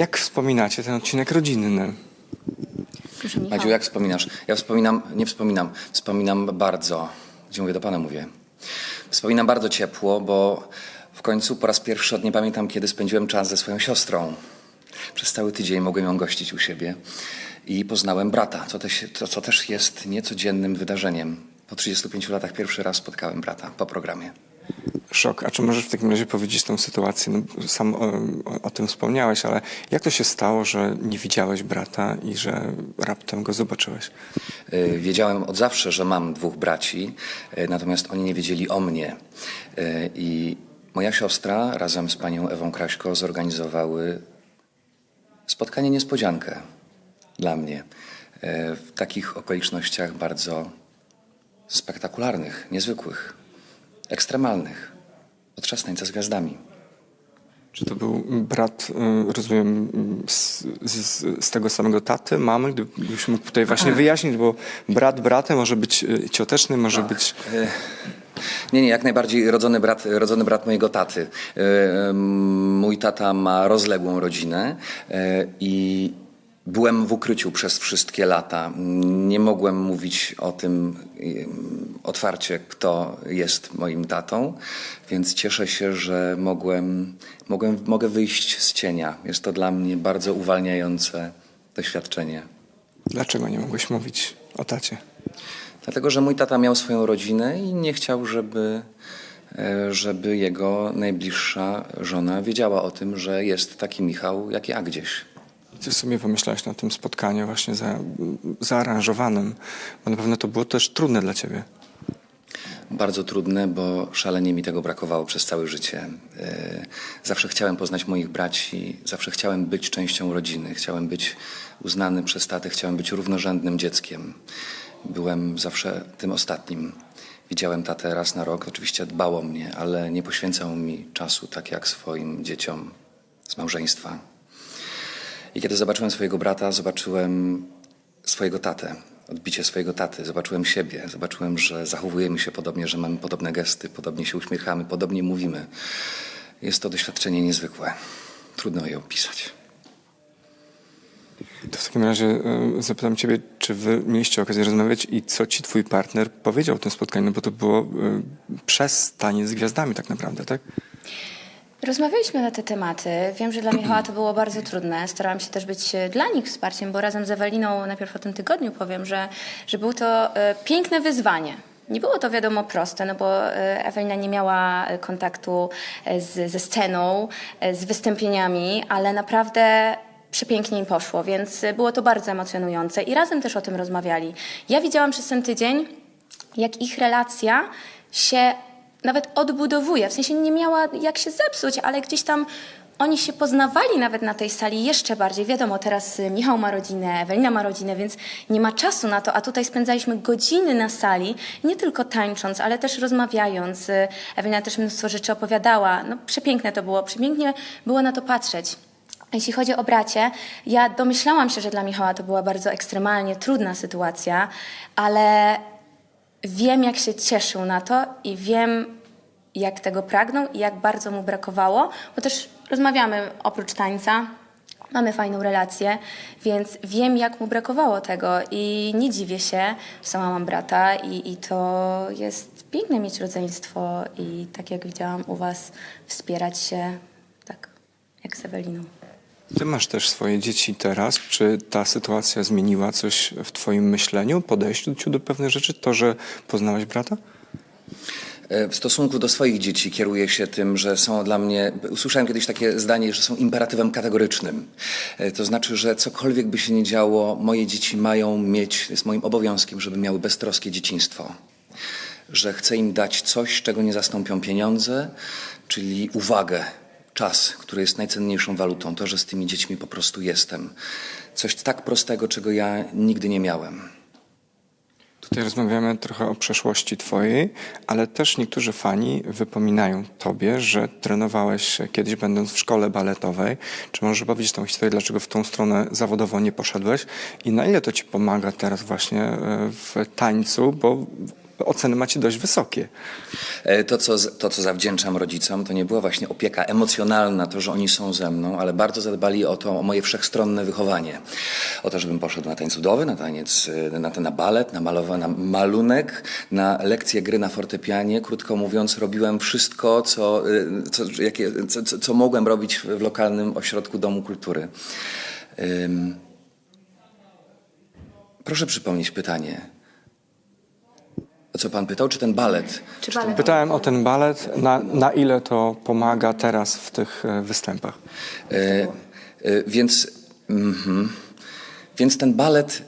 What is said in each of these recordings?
Jak wspominacie ten odcinek rodzinny? Proszę, Michał. Madziu, jak wspominasz? Ja wspominam, nie wspominam, wspominam bardzo, gdzie mówię do Pana mówię. Wspominam bardzo ciepło, bo w końcu po raz pierwszy od nie pamiętam, kiedy spędziłem czas ze swoją siostrą. Przez cały tydzień mogłem ją gościć u siebie i poznałem brata, co też, to, co też jest niecodziennym wydarzeniem. Po 35 latach pierwszy raz spotkałem brata po programie. Szok. A czy możesz w takim razie powiedzieć tą sytuację? No, sam o, o, tym wspomniałeś, ale jak to się stało, że nie widziałeś brata i że raptem go zobaczyłeś? Y, Wiedziałem od zawsze, że mam dwóch braci, y, natomiast oni nie wiedzieli o mnie. Y, I moja siostra razem z panią Ewą Kraśko zorganizowały spotkanie niespodziankę dla mnie w takich okolicznościach bardzo spektakularnych, niezwykłych, ekstremalnych, podczas tańca z gwiazdami. Czy to był brat, y, rozumiem, z, z, z tego samego taty, mamy? Gdybyś mógł tutaj właśnie wyjaśnić, bo brat bratem może być y, cioteczny, może być... Nie, nie, jak najbardziej rodzony brat, rodzony brat mojego taty. Mój tata ma rozległą rodzinę i byłem w ukryciu przez wszystkie lata. Nie mogłem mówić o tym otwarcie, kto jest moim tatą, więc cieszę się, że mogłem, mogłem, mogę wyjść z cienia. Jest to dla mnie bardzo uwalniające doświadczenie. Dlaczego nie mogłeś mówić o tacie? Dlatego, że mój tata miał swoją rodzinę i nie chciał, żeby, e, żeby jego najbliższa żona wiedziała o tym, że jest taki Michał jak ja gdzieś. Co sobie pomyślałeś na tym spotkaniu właśnie za, zaaranżowanym? Bo na pewno to było też trudne dla ciebie. Bardzo trudne, bo szalenie mi tego brakowało przez całe życie. E, Zawsze chciałem poznać moich braci, zawsze chciałem być częścią rodziny, chciałem być uznany przez tatę, chciałem być równorzędnym dzieckiem. Byłem zawsze tym ostatnim. Widziałem tatę raz na rok, oczywiście dbał o mnie, ale nie poświęcał mi czasu tak jak swoim dzieciom z małżeństwa. I kiedy zobaczyłem swojego brata, zobaczyłem swojego tatę, odbicie swojego taty, zobaczyłem siebie, zobaczyłem, że zachowujemy się podobnie, że mamy podobne gesty, podobnie się uśmiechamy, podobnie mówimy. Jest to doświadczenie niezwykłe. Trudno je opisać. To w takim razie y, zapytam ciebie, czy wy mieliście okazję rozmawiać i co ci twój partner powiedział o tym spotkaniu? No bo to było y, przez taniec z gwiazdami tak naprawdę, tak? Rozmawialiśmy na te tematy. Wiem, że dla Michała to było bardzo trudne. Starałam się też być e, dla nich wsparciem, bo razem z Eweliną najpierw o tym tygodniu powiem, że, że było to e, piękne wyzwanie. Nie było to wiadomo proste, no bo e, Ewelina nie miała kontaktu z, ze sceną, z wystąpieniami, ale naprawdę przepięknie im poszło, więc było to bardzo emocjonujące i razem też o tym rozmawiali. Ja widziałam przez ten tydzień, jak ich relacja się nawet odbudowuje. W sensie nie miała jak się zepsuć, ale gdzieś tam oni się poznawali nawet na tej sali jeszcze bardziej. Wiadomo, teraz y, Michał ma rodzinę, Ewelina ma rodzinę, więc nie ma czasu na to, a tutaj spędzaliśmy godziny na sali, nie tylko tańcząc, ale też rozmawiając. Y, Ewelina też mnóstwo rzeczy opowiadała. No przepiękne to było, przepięknie było na to patrzeć. Jeśli chodzi o bracie, ja domyślałam się, że dla Michała to była bardzo ekstremalnie trudna sytuacja, ale wiem, jak się cieszył na to i wiem, jak tego pragnął i jak bardzo mu brakowało, bo też rozmawiamy oprócz tańca, mamy fajną relację, więc wiem, jak mu brakowało tego i nie dziwię się, sama mam brata i, i to jest piękne mieć rodzeństwo i tak jak widziałam u was, wspierać się tak jak z Eweliną. Ty masz też swoje dzieci teraz. Czy ta sytuacja zmieniła coś w twoim myśleniu, podejściu do pewnych rzeczy? To, że poznałeś brata? E, W stosunku do swoich dzieci kieruję się tym, że są dla mnie. Usłyszałem kiedyś takie zdanie, że są imperatywem kategorycznym. E, To znaczy, że cokolwiek by się nie działo, moje dzieci mają mieć, jest moim obowiązkiem, żeby miały beztroskie dzieciństwo. Że chcę im dać coś, czego nie zastąpią pieniądze, czyli uwagę, czas, który jest najcenniejszą walutą. To, że z tymi dziećmi po prostu jestem. Coś tak prostego, czego ja nigdy nie miałem. Tutaj rozmawiamy trochę o przeszłości twojej, ale też niektórzy fani wypominają tobie, że trenowałeś kiedyś będąc w szkole baletowej. Czy możesz powiedzieć tą historię, dlaczego w tą stronę zawodowo nie poszedłeś i na ile to ci pomaga teraz właśnie e, w tańcu, bo oceny macie dość wysokie. E, To co, to, co zawdzięczam rodzicom, to nie była właśnie opieka emocjonalna, to, że oni są ze mną, ale bardzo zadbali o to, o moje wszechstronne wychowanie. O to, żebym poszedł na tańc ludowy, na taniec, e, na, na balet, na, malowa, na malunek, na lekcje gry na fortepianie. Krótko mówiąc, robiłem wszystko, co, e, co, jakie, co, co, mogłem robić w lokalnym ośrodku Domu Kultury. Proszę przypomnieć pytanie. O co pan pytał? Czy ten balet? Czy balet? Pytałem o ten balet, na, na ile to pomaga teraz w tych e, występach. E, e, więc, mhm. więc ten balet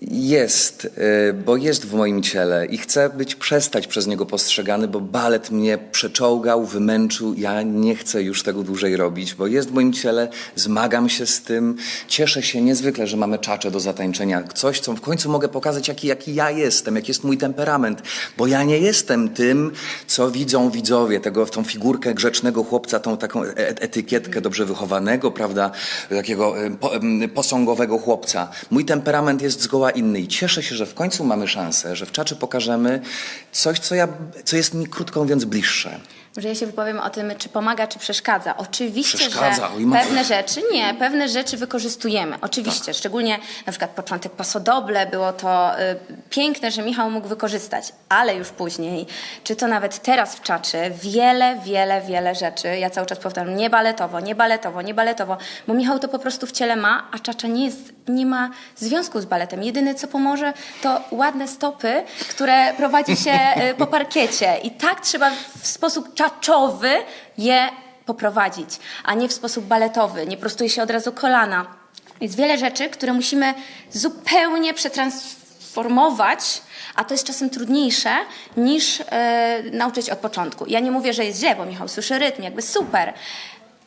jest, e, bo jest w moim ciele i chcę być przestać przez niego postrzegany, bo balet mnie przeczołgał, wymęczył. Ja nie chcę już tego dłużej robić, bo jest w moim ciele, zmagam się z tym. Cieszę się niezwykle, że mamy czacze do zatańczenia. Coś, co w końcu mogę pokazać, jaki, jaki ja jestem, jaki jest mój temperament, bo ja nie jestem tym, co widzą widzowie, tego, tą figurkę grzecznego chłopca, tą taką e- etykietkę dobrze wychowanego, prawda, takiego e, posągowego chłopca. Mój temperament jest zgoła inny i cieszę się, że w końcu mamy szansę, że w czaczy pokażemy coś, co, ja, co jest mi krótko mówiąc bliższe. Może ja się wypowiem o tym, czy pomaga, czy przeszkadza. Oczywiście, Przeszkadza, że oj, matko. pewne rzeczy nie, pewne rzeczy wykorzystujemy. Oczywiście, Tak. szczególnie na przykład początek pasodoble, było to y, piękne, że Michał mógł wykorzystać, ale już później, czy to nawet teraz w czaczy, wiele, wiele, wiele rzeczy, ja cały czas powtarzam, nie baletowo, nie baletowo, nie baletowo, bo Michał to po prostu w ciele ma, a czacza nie, jest, nie ma związku z baletem. Jedyne, co pomoże, to ładne stopy, które prowadzi się y, po parkiecie i tak trzeba w sposób czaczowy je poprowadzić, a nie w sposób baletowy. Nie prostuje się od razu kolana. Jest wiele rzeczy, które musimy zupełnie przetransformować, a to jest czasem trudniejsze niż e, nauczyć od początku. Ja nie mówię, że jest źle, bo Michał słyszy rytm, jakby super.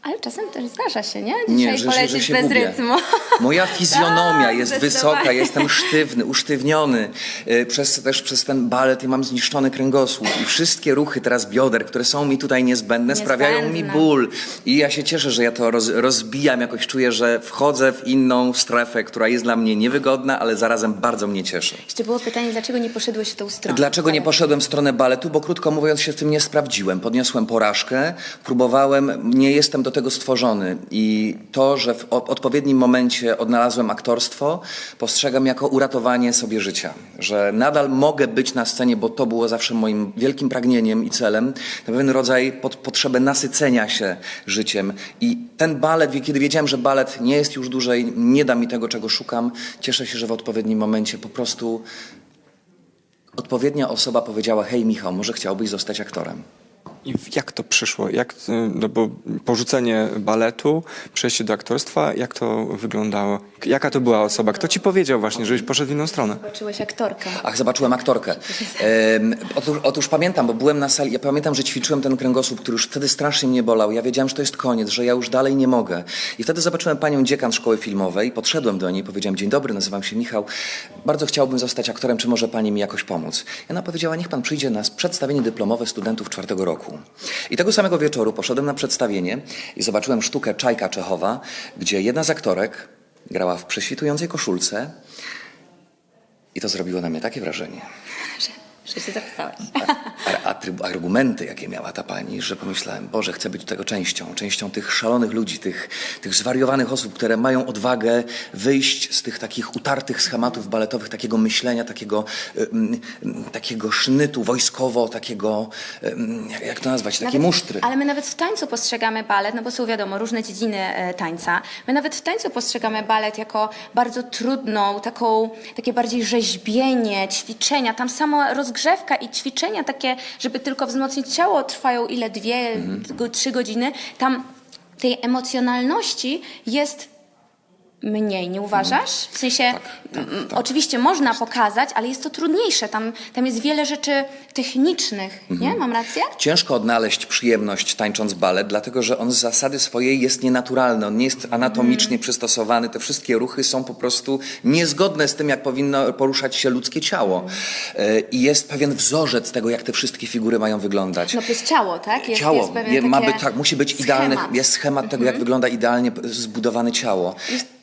Ale czasem też zdarza się, nie? Dzisiaj Nie, że, że, że polecieć się bez gubię. rytmu. Moja fizjonomia Tak, jest zdecydowanie. wysoka, jestem sztywny, usztywniony. Y, Przez, też przez ten balet ja mam zniszczony kręgosłup i wszystkie ruchy teraz bioder, które są mi tutaj niezbędne, sprawiają mi Niezbędne. ból. I ja się cieszę, że ja to roz, rozbijam, jakoś czuję, że wchodzę w inną strefę, która jest dla mnie niewygodna, ale zarazem bardzo mnie cieszy. Jeszcze było pytanie, dlaczego nie poszedłeś w tą stronę? Dlaczego nie poszedłem w stronę baletu? Bo krótko mówiąc się w tym nie sprawdziłem. Podniosłem porażkę, próbowałem, nie jestem do tego stworzony. I to, że w odpowiednim momencie odnalazłem aktorstwo, postrzegam jako uratowanie sobie życia. Że nadal mogę być na scenie, bo to było zawsze moim wielkim pragnieniem i celem. Pewien rodzaj pod, potrzeby nasycenia się życiem. I ten balet, kiedy wiedziałem, że balet nie jest już dłużej, nie da mi tego, czego szukam, cieszę się, że w odpowiednim momencie po prostu odpowiednia osoba powiedziała: Hej, Michał, może chciałbyś zostać aktorem? I jak to przyszło? Jak, y, no bo porzucenie baletu, przejście do aktorstwa, jak to wyglądało? Jaka to była osoba? Kto ci powiedział właśnie, żebyś poszedł w inną stronę? Zobaczyłeś aktorkę. Ach, zobaczyłem aktorkę. Em, otóż, otóż pamiętam, bo byłem na sali, ja pamiętam, że ćwiczyłem ten kręgosłup, który już wtedy strasznie mnie bolał. Ja wiedziałem, że to jest koniec, że ja już dalej nie mogę. I wtedy zobaczyłem panią dziekan szkoły filmowej, podszedłem do niej, powiedziałem, dzień dobry, nazywam się Michał, bardzo chciałbym zostać aktorem, czy może pani mi jakoś pomóc? I ona powiedziała, niech pan przyjdzie na przedstawienie dyplomowe studentów czwartego roku. I tego samego wieczoru poszedłem na przedstawienie i zobaczyłem sztukę Czajka Czechowa, gdzie jedna z aktorek grała w prześwitującej koszulce, i to zrobiło na mnie takie wrażenie. Że się zapisałeś. A- atryb- argumenty, jakie miała ta pani, że pomyślałem, Boże, chcę być tego częścią, częścią tych szalonych ludzi, tych, tych zwariowanych osób, które mają odwagę wyjść z tych takich utartych schematów baletowych, takiego myślenia, takiego, takiego sznytu wojskowo, takiego, jak- to nazwać, takiej Nawet- musztry. Ale my nawet w tańcu postrzegamy balet, no bo są wiadomo różne dziedziny e, tańca. My nawet w tańcu postrzegamy balet jako bardzo trudną, taką, takie bardziej rzeźbienie, ćwiczenia. Tam samo rozgrzewka i ćwiczenia takie, żeby tylko wzmocnić ciało, trwają ile? Dwie, Mhm. trzy godziny. Tam tej emocjonalności jest mniej, nie uważasz? W sensie, tak, m, oczywiście można pokazać, ale jest to trudniejsze. Tam, tam jest wiele rzeczy technicznych, Mhm. nie? Mam rację? Ciężko odnaleźć przyjemność tańcząc balet, dlatego że on z zasady swojej jest nienaturalny, on nie jest anatomicznie przystosowany. Te wszystkie ruchy są po prostu niezgodne z tym, jak powinno poruszać się ludzkie ciało. E, I jest pewien wzorzec tego, jak te wszystkie figury mają wyglądać. No plus ciało, tak? Jest, ciało jest ma być, tak, musi być idealny, schemat. jest schemat tego, jak wygląda idealnie zbudowane ciało.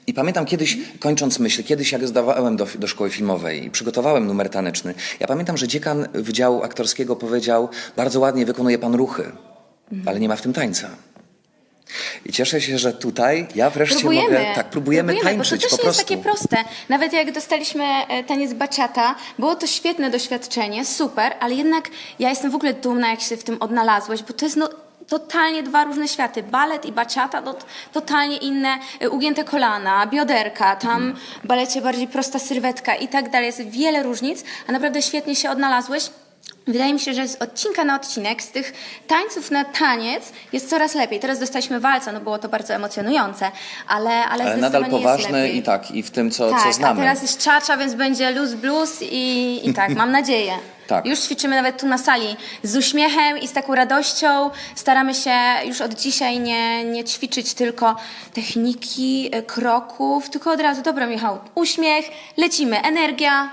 I pamiętam kiedyś, kończąc myśl, kiedyś jak zdawałem do, do szkoły filmowej i przygotowałem numer taneczny, ja pamiętam, że dziekan Wydziału Aktorskiego powiedział, bardzo ładnie wykonuje pan ruchy, ale nie ma w tym tańca. I cieszę się, że tutaj ja wreszcie Próbujemy. mogę, tak, próbujemy, Bo tańczyć to też nie jest takie proste. Nawet jak dostaliśmy e, taniec baciata, było to świetne doświadczenie, super, ale jednak ja jestem w ogóle dumna, jak się w tym odnalazłeś, bo to jest no, totalnie dwa różne światy. Balet i baciata, no, totalnie inne, e, ugięte kolana, bioderka, tam w balecie bardziej prosta sylwetka i tak dalej. Jest wiele różnic, a naprawdę świetnie się odnalazłeś. Wydaje mi się, że z odcinka na odcinek, z tych tańców na taniec jest coraz lepiej. Teraz dostaliśmy walca, no było to bardzo emocjonujące, ale, ale, Ale nadal zdecydowanie jest poważny lepiej. i tak, i w tym, co, tak, co znamy. a teraz jest czacza, więc będzie luz blues i, i tak, mam nadzieję. Tak. Już ćwiczymy nawet tu na sali z uśmiechem i z taką radością. Staramy się już od dzisiaj nie, nie ćwiczyć tylko techniki, e, kroków, tylko od razu, dobra Michał, uśmiech, lecimy, energia,